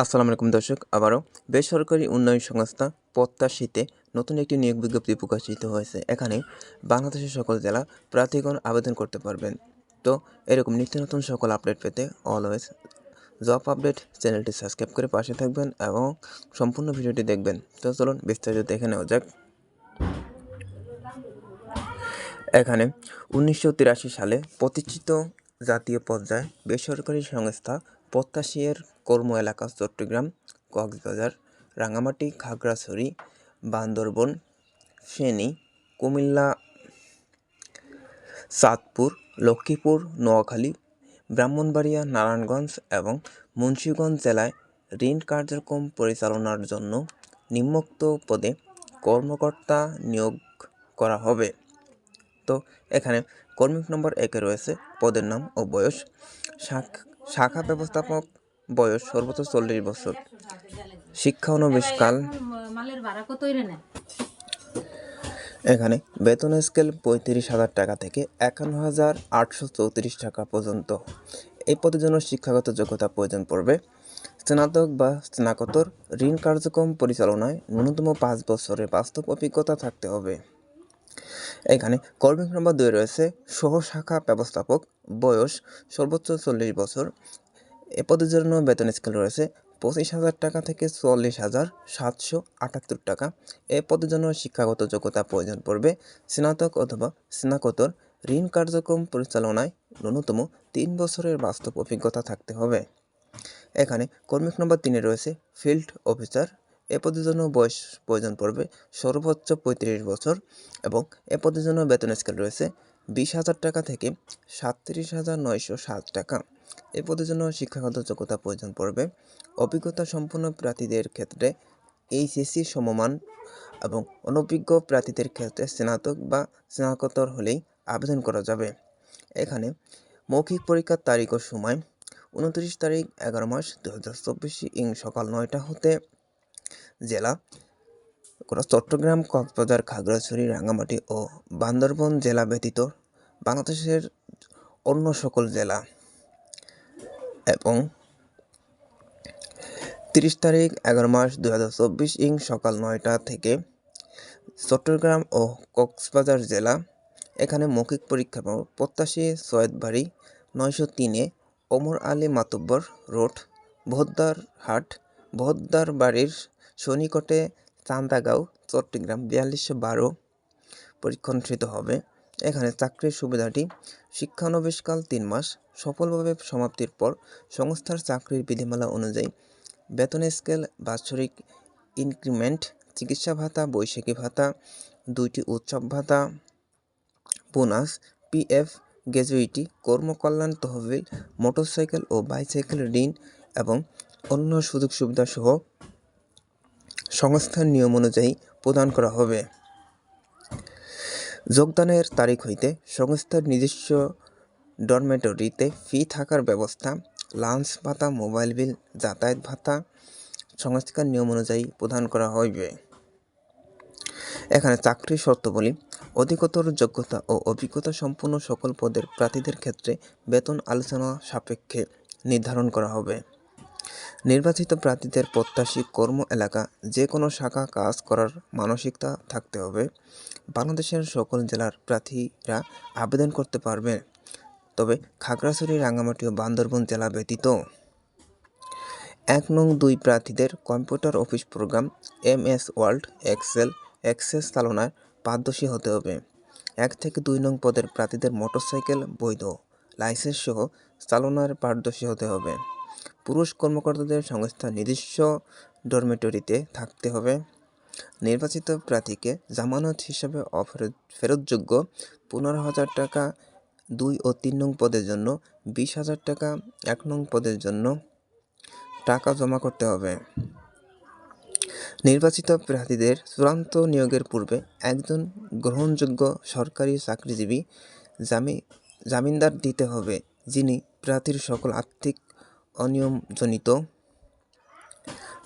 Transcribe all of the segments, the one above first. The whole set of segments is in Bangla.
আসসালামু আলাইকুম দর্শক, আবারও বেসরকারি উন্নয়ন সংস্থা প্রত্যাশীতে নতুন একটি নিয়োগ বিজ্ঞপ্তি প্রকাশিত হয়েছে। এখানে বাংলাদেশের সকল জেলা প্রার্থীগণ আবেদন করতে পারবেন। তো এরকম নিত্য নতুন সকল আপডেট পেতে অলওয়েজ জব আপডেট চ্যানেলটি সাবস্ক্রাইব করে পাশে থাকবেন এবং সম্পূর্ণ ভিডিওটি দেখবেন। তো চলুন বিস্তারিত দেখে নেওয়া যাক। এখানে উনিশশো তিরাশি সালে প্রতিষ্ঠিত জাতীয় পর্যায়ে বেসরকারি সংস্থা প্রত্যাশীর কর্ম এলাকা চট্টগ্রাম, কক্সবাজার, রাঙামাটি, খাগড়াছড়ি, বান্দরবন, ফেনী, কুমিল্লা, চাঁদপুর, লক্ষ্মীপুর, নোয়াখালী, ব্রাহ্মণবাড়িয়া, নারায়ণগঞ্জ এবং মুন্সিগঞ্জ জেলায় ঋণ কার্যক্রম পরিচালনার জন্য নিম্নোক্ত পদে কর্মকর্তা নিয়োগ করা হবে। তো এখানে কর্মিক নম্বর একে রয়েছে, পদের নাম ও বয়স। শাখ- শাখা ব্যবস্থাপক বয়স সর্বোচ্চ চল্লিশ বছর। শিক্ষা না এখানে বেতন স্কেল পঁয়ত্রিশ হাজার টাকা থেকে একান্ন হাজার আটশো চৌত্রিশ টাকা পর্যন্ত। এই পদের জন্য শিক্ষাগত যোগ্যতা প্রয়োজন পড়বে। স্নাতক বা স্নাতকোত্তর ঋণ কার্যক্রম পরিচালনায় ন্যূনতম পাঁচ বছরের বাস্তব অভিজ্ঞতা থাকতে হবে। এখানে কর্মিক নম্বর দুই রয়েছে। সহ শাখা ব্যবস্থাপক বয়স সর্বোচ্চ চল্লিশ বছর। এ পদের জন্য বেতন স্কেল রয়েছে পঁচিশ হাজার টাকা থেকে চল্লিশ হাজার সাতশো আটাত্তর টাকা। এ পদের জন্য শিক্ষাগত যোগ্যতা প্রয়োজন পড়বে। স্নাতক অথবা স্নাতকোত্তর ঋণ কার্যক্রম পরিচালনায় ন্যূনতম তিন বছরের বাস্তব অভিজ্ঞতা থাকতে হবে। এখানে কর্মিক নম্বর তিনে রয়েছে, ফিল্ড অফিসার এ পদের জন্য বয়স প্রয়োজন পড়বে সর্বোচ্চ পঁয়ত্রিশ বছর এবং এ পদের জন্য বেতন স্কেল রয়েছে বিশ হাজার টাকা থেকে সাতত্রিশ হাজার নয়শো সাত টাকা। এ পদের জন্য শিক্ষাগত যোগ্যতা প্রয়োজন পড়বে। অভিজ্ঞতা সম্পন্ন প্রার্থীদের ক্ষেত্রে এইচএসসি সমমান এবং অনভিজ্ঞ প্রার্থীদের ক্ষেত্রে স্নাতক বা স্নাতকোত্তর হলেই আবেদন করা যাবে। এখানে মৌখিক পরীক্ষার তারিখ ও সময়, উনত্রিশ তারিখ এগারো মাস দু হাজার চব্বিশ ইং সকাল নয়টা হতে জেলা চট্টগ্রাম, কক্সবাজার, খাগড়াছড়ি, রাঙ্গামাটি ও বান্দরবন জেলা ব্যতীত বাংলাদেশের অন্য সকল জেলা। এবং তিরিশ তারিখ, এগারো মাস দু চব্বিশ ইং সকাল নয়টা থেকে চট্টগ্রাম ও কক্সবাজার জেলা, এখানে মৌখিক পরীক্ষা প্রত্যাশী সৈয়দ বাড়ি নয়শো তিনে ওমর আলী মাতব্বর রোড ভোদ্দার হাট ভোদ্দার বাড়ির সনিকটে চান্দাগাঁও, চট্টগ্রাম বিয়াল্লিশশো বারো পরীক্ষণকৃত হবে। এখানে চাকরির সুবিধাটি শিক্ষানবিষ্কাল তিন মাস, সফলভাবে সমাপ্তির পর সংস্থার চাকরির বিধিমালা অনুযায়ী বেতন স্কেল, বাৎসরিক ইনক্রিমেন্ট, চিকিৎসা ভাতা, বৈশাখী ভাতা, দুইটি উৎসব ভাতা, বোনাস, পিএফ, গ্র্যাজুইটি, কর্মকল্যাণ তহবিল, মোটরসাইকেল ও বাইসাইকেল ঋণ এবং অন্য সুযোগ সুবিধা সহ সংস্থার নিয়ম অনুযায়ী প্রদান করা হবে। যোগদানের তারিখ হইতে সংস্থার নিজস্ব ডরমেটরিতে ফি থাকার ব্যবস্থা, লাঞ্চ ভাতা, মোবাইল বিল, যাতায়াত ভাতা সংস্থার নিয়ম অনুযায়ী প্রদান করা হইবে। এখানে চাকরির শর্তাবলী অধিকতর যোগ্যতা ও অভিজ্ঞতা সম্পন্ন সকল পদের প্রার্থীদের ক্ষেত্রে বেতন আলোচনা সাপেক্ষে নির্ধারণ করা হবে। নির্বাচিত প্রার্থীদের প্রত্যাশী কর্ম এলাকা যে কোনো শাখা কাজ করার মানসিকতা থাকতে হবে। বাংলাদেশের সকল জেলার প্রার্থীরা আবেদন করতে পারবে। তবে খাগড়াছড়ি, রাঙ্গামাটি ও বান্দরবন জেলা ব্যতীত এক নং দুই প্রার্থীদের computer office program M S world, excel, access চালনায় পারদর্শী হতে হবে। এক থেকে দুই নং পদের প্রার্থীদের মোটরসাইকেল, বৈধ লাইসেন্স সহ চালনার পারদর্শী হতে হবে। পুরুষ কর্মকর্তাদের সংস্থার নিজস্ব ডরমেটরিতে থাকতে হবে। নির্বাচিত প্রার্থীকে জামানত হিসাবে অফেরত ফেরতযোগ্য পনেরো হাজার টাকা দুই ও তিন নং পদের জন্য, বিশ হাজার টাকা এক নং পদের জন্য টাকা জমা করতে হবে। নির্বাচিত প্রার্থীদের চূড়ান্ত নিয়োগের পূর্বে একজন গ্রহণযোগ্য সরকারি চাকরিজীবী জামি জামিনদার দিতে হবে, যিনি প্রার্থীর সকল আর্থিক অনিয়মজনিত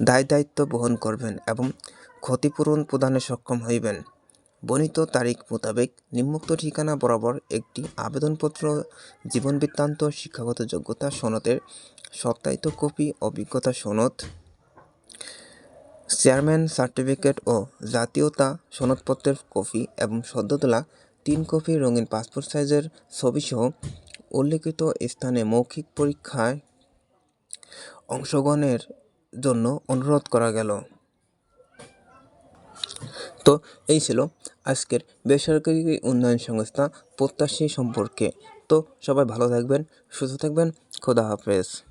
দায় দায়িত্ব বহন করবেন এবং ক্ষতিপূরণ প্রদানে সক্ষম হইবেন। বর্ণিত তারিখ মোতাবেক নিম্নোক্ত ঠিকানা বরাবর একটি আবেদনপত্র, জীবন বৃত্তান্ত, শিক্ষাগত যোগ্যতা সনদের সত্যায়িত কপি, অভিজ্ঞতা সনদ, চেয়ারম্যান সার্টিফিকেট ও জাতীয়তা সনদপত্রের কপি এবং সদ্য তোলা তিন কপি, রঙিন পাসপোর্ট সাইজের ছবিসহ উল্লিখিত স্থানে মৌখিক পরীক্ষায় অংশগ্রহণের জন্য অনুরোধ করা গেল। তো এই ছিল আজকের বেসরকারি উন্নয়ন সংস্থা প্রত্যাশী সম্পর্কে। তো সবাই ভালো থাকবেন, সুস্থ থাকবেন, খোদা হাফেজ।